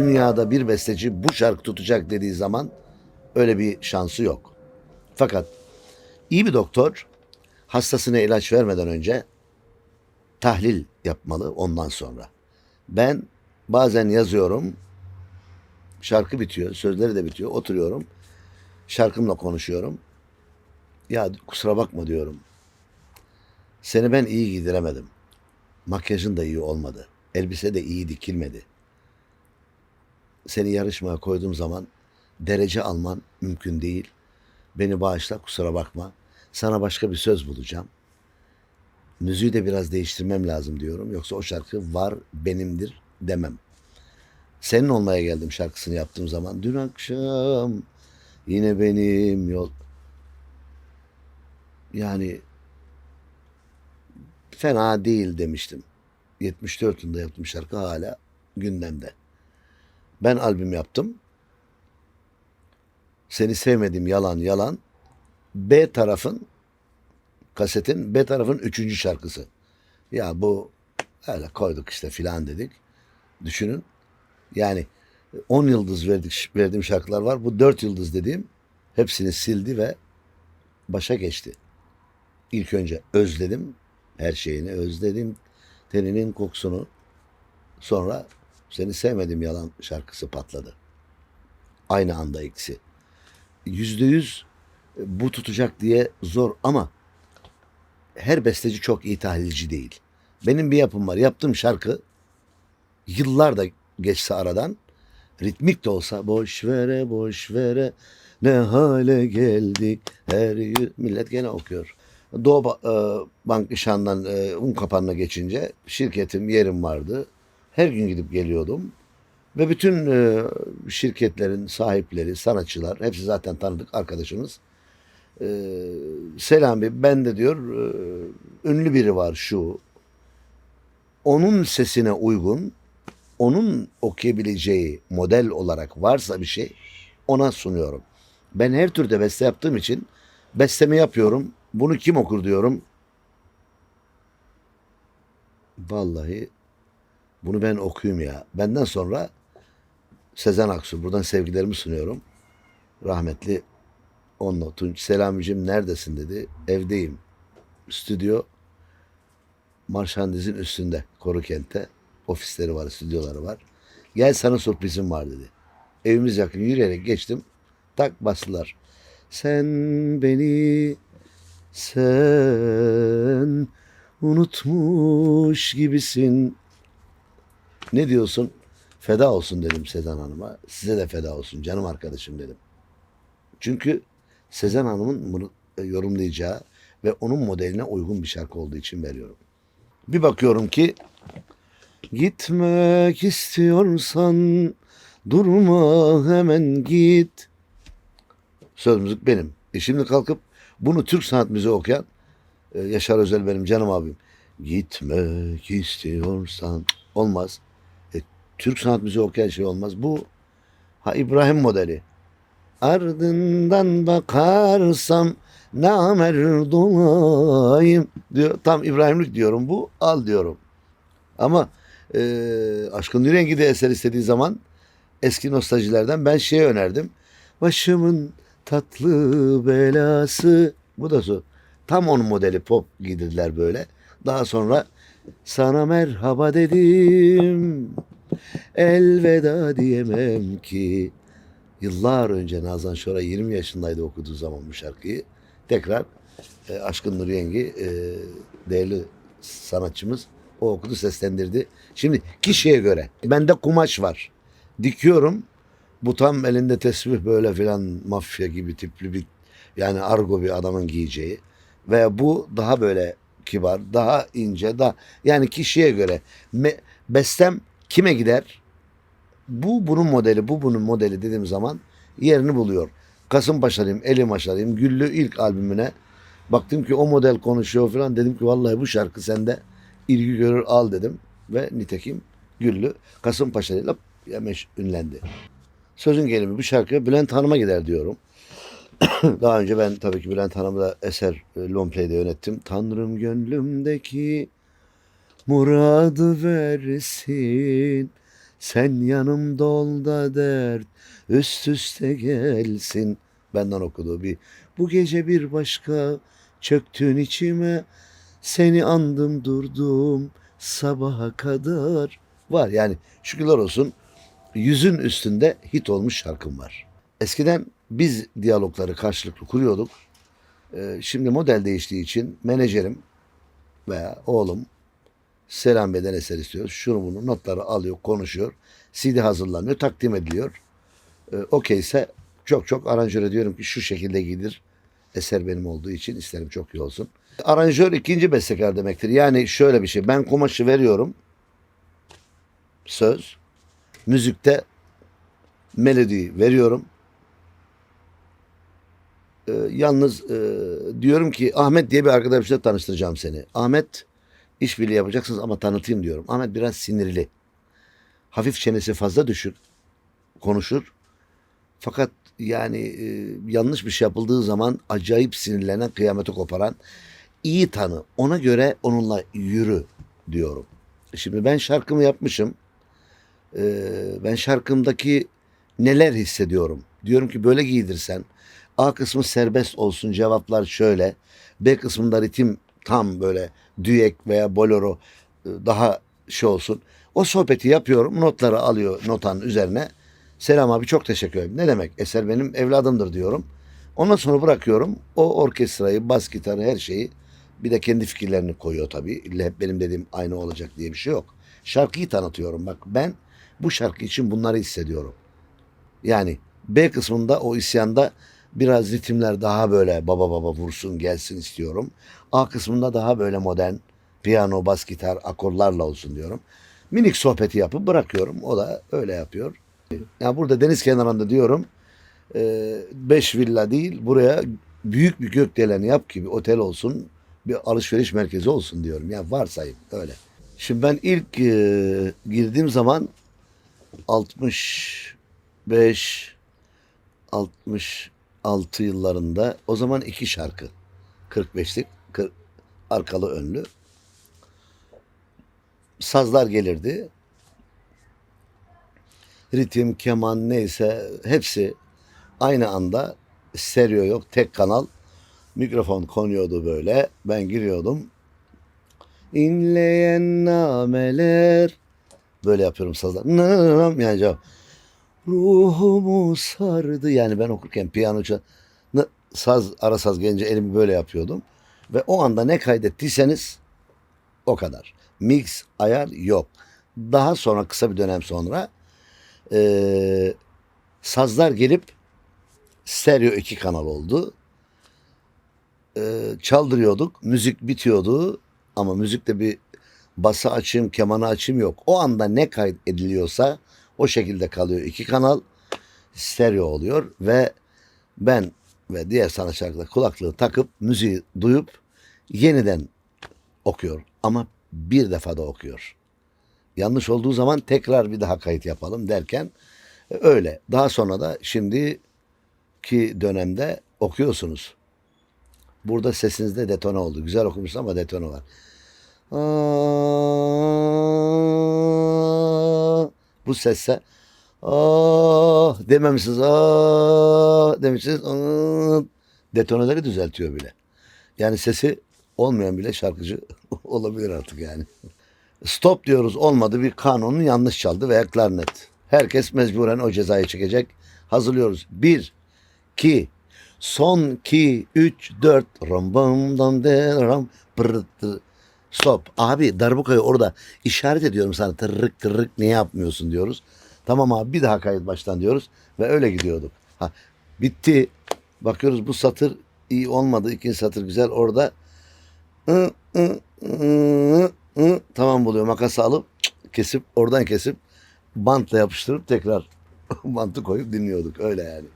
dünyada bir besteci bu şarkı tutacak dediği zaman öyle bir şansı yok. Fakat iyi bir doktor hastasına ilaç vermeden önce tahlil yapmalı ondan sonra. Ben bazen yazıyorum, şarkı bitiyor, sözleri de bitiyor, oturuyorum, şarkımla konuşuyorum. Ya kusura bakma diyorum. Seni ben iyi giydiremedim. Makyajın da iyi olmadı. Elbise de iyi dikilmedi. Seni yarışmaya koyduğum zaman derece alman mümkün değil. Beni bağışla kusura bakma. Sana başka bir söz bulacağım. Müziği de biraz değiştirmem lazım diyorum. Yoksa o şarkı var benimdir demem. Senin olmaya geldim şarkısını yaptığım zaman. Dün akşam yine benim yol. Yani fena değil demiştim. 74 yılında yaptığım şarkı hala gündemde. Ben albüm yaptım. Seni sevmedim yalan yalan. B tarafın kasetin B tarafın üçüncü şarkısı. Ya bu öyle koyduk işte filan dedik. Düşünün. Yani 10 yıldız verdik, verdiğim şarkılar var. Bu 4 yıldız dediğim hepsini sildi ve başa geçti. İlk önce özledim. Her şeyini özledim. Teninin kokusunu. Sonra seni sevmedim yalan şarkısı patladı. Aynı anda ikisi. Yüzde yüz bu tutacak diye zor ama her besteci çok iyi tahlilci değil. Benim bir yapım var. Yaptığım şarkı yıllar da geçse aradan ritmik de olsa boş vere boş vere ne hale geldik her yü- millet gene okuyor. Doğu e, Bank İşhan'dan e, un kapanına geçince şirketim yerim vardı. Her gün gidip geliyordum. Ve bütün e, şirketlerin sahipleri, sanatçılar hepsi zaten tanıdık arkadaşımız. E, Selami ben de diyor e, ünlü biri var şu. Onun sesine uygun, onun okuyabileceği model olarak varsa bir şey ona sunuyorum. Ben her türde beste yaptığım için bestemi yapıyorum. Bunu kim okur diyorum. Vallahi bunu ben okuyayım ya. Benden sonra Sezen Aksu. Buradan sevgilerimi sunuyorum. Rahmetli onunla Tunç Selamicim neredesin dedi. Evdeyim. Stüdyo Marşandiz'in üstünde Korukent'te. Ofisleri var, stüdyoları var. Gel sana sürprizim var dedi. Evimiz yakın yürüyerek geçtim. Tak bastılar. Sen beni sen unutmuş gibisin. Ne diyorsun? Feda olsun dedim Sezen Hanım'a. Size de feda olsun canım arkadaşım dedim. Çünkü Sezen Hanım'ın yorumlayacağı ve onun modeline uygun bir şarkı olduğu için veriyorum. Bir bakıyorum ki gitmek istiyorsan durma hemen git. Söz müzik benim. E şimdi kalkıp bunu Türk sanat müziği okuyan e, Yaşar Özel benim canım abim. Gitmek istiyorsan olmaz. Türk sanat müziği okuyan şey olmaz. Bu ha İbrahim modeli. Ardından bakarsam namerd olayım diyor. Tam İbrahimlik diyorum bu. Al diyorum. Ama e, Aşkın Dürengi de eser istediği zaman eski nostaljilerden ben şeye önerdim. Başımın tatlı belası. Bu da su. Tam onun modeli pop giydirdiler böyle. Daha sonra sana merhaba dedim. Elveda diyemem ki. Yıllar önce Nazan Şora 20 yaşındaydı okuduğu zaman bu şarkıyı. Tekrar e, Aşkın Nur Yengi e, değerli sanatçımız o okudu seslendirdi. Şimdi kişiye göre bende kumaş var. Dikiyorum. Bu tam elinde tesbih böyle filan mafya gibi tipli bir yani argo bir adamın giyeceği. Ve bu daha böyle kibar, daha ince, daha yani kişiye göre Me, bestem kime gider? Bu bunun modeli, bu bunun modeli dediğim zaman yerini buluyor. Kasımpaşalıyım, Elim Aşalıyım, Güllü ilk albümüne baktım ki o model konuşuyor falan dedim ki vallahi bu şarkı sende ilgi görür al dedim ve nitekim Güllü Kasımpaşalıyla meş ünlendi. Sözün gelimi bu şarkı Bülent Hanım'a gider diyorum. Daha önce ben tabii ki Bülent Hanım'ı da eser e, Longplay'de yönettim. Tanrım gönlümdeki muradı versin. Sen yanımda ol da dert üst üste gelsin. Benden okuduğu bir. Bu gece bir başka çöktün içime. Seni andım durdum sabaha kadar. Var yani şükürler olsun yüzün üstünde hit olmuş şarkım var. Eskiden biz diyalogları karşılıklı kuruyorduk. Ee, şimdi model değiştiği için menajerim veya oğlum Selam Bey'den eser istiyoruz. Şunu bunu notları alıyor, konuşuyor. CD hazırlanıyor, takdim ediliyor. Ee, Okey ise çok çok aranjöre diyorum ki şu şekilde giydir. Eser benim olduğu için isterim çok iyi olsun. Aranjör ikinci bestekar demektir. Yani şöyle bir şey. Ben kumaşı veriyorum. Söz. Müzikte melodiyi veriyorum. Ee, yalnız e, diyorum ki Ahmet diye bir arkadaşla tanıştıracağım seni. Ahmet işbirliği yapacaksınız ama tanıtayım diyorum. Ahmet biraz sinirli. Hafif çenesi fazla düşür. Konuşur. Fakat yani e, yanlış bir şey yapıldığı zaman acayip sinirlenen, kıyameti koparan iyi tanı. Ona göre onunla yürü diyorum. Şimdi ben şarkımı yapmışım. Ee, ben şarkımdaki neler hissediyorum. Diyorum ki böyle giydirsen A kısmı serbest olsun cevaplar şöyle. B kısmında ritim tam böyle düek veya bolero e, daha şey olsun. O sohbeti yapıyorum. Notları alıyor notanın üzerine. Selam abi çok teşekkür ederim. Ne demek? Eser benim evladımdır diyorum. Ondan sonra bırakıyorum. O orkestrayı, bas gitarı her şeyi bir de kendi fikirlerini koyuyor tabii. İlle hep benim dediğim aynı olacak diye bir şey yok. Şarkıyı tanıtıyorum. Bak ben bu şarkı için bunları hissediyorum. Yani B kısmında o isyanda biraz ritimler daha böyle baba baba vursun gelsin istiyorum. A kısmında daha böyle modern piyano, bas gitar, akorlarla olsun diyorum. Minik sohbeti yapıp bırakıyorum. O da öyle yapıyor. Ya burada deniz kenarında diyorum. e, beş villa değil buraya büyük bir gökdelen yap ki bir otel olsun. Bir alışveriş merkezi olsun diyorum. Ya varsayım öyle. Şimdi ben ilk e, girdiğim zaman 65 66 yıllarında o zaman iki şarkı. 45'lik kır- arkalı önlü. Sazlar gelirdi. Ritim keman neyse hepsi aynı anda. Stereo yok tek kanal. Mikrofon konuyordu böyle ben giriyordum. İnleyen nameler. Böyle yapıyorum sazlar. Yani cevap ruhumu sardı. Yani ben okurken piyano saz ara saz gelince elimi böyle yapıyordum. Ve o anda ne kaydettiyseniz o kadar. Mix, ayar yok. Daha sonra kısa bir dönem sonra eee, sazlar gelip stereo iki kanal oldu. Eee, çaldırıyorduk. Müzik bitiyordu. Ama müzikte bir bası açayım, kemanı açayım yok. O anda ne kaydediliyorsa o şekilde kalıyor. iki kanal stereo oluyor ve ben ve diğer sanatçılar kulaklığı takıp müziği duyup yeniden okuyor. Ama bir defa da okuyor. Yanlış olduğu zaman tekrar bir daha kayıt yapalım derken e, öyle. Daha sonra da şimdiki dönemde okuyorsunuz. Burada sesinizde detone oldu. Güzel okumuşsun ama detone var. Aa, bu sesse ah dememişsiniz ah demişsiniz ah, detoneleri düzeltiyor bile. Yani sesi olmayan bile şarkıcı olabilir artık yani. Stop diyoruz olmadı bir kanunu yanlış çaldı veya klarnet. Herkes mecburen o cezayı çekecek. Hazırlıyoruz. Bir, iki, son iki, üç, dört. Ram bam dam de ram pırıt tır. Stop. Abi darbukayı orada işaret ediyorum sana. Tırrık tırrık niye yapmıyorsun diyoruz. Tamam abi bir daha kayıt baştan diyoruz. Ve öyle gidiyorduk. Ha, bitti. Bakıyoruz bu satır iyi olmadı. İkinci satır güzel. Orada ı, ı, ı, ı, tamam buluyor. Makası alıp kesip oradan kesip bantla yapıştırıp tekrar bantı koyup dinliyorduk. Öyle yani.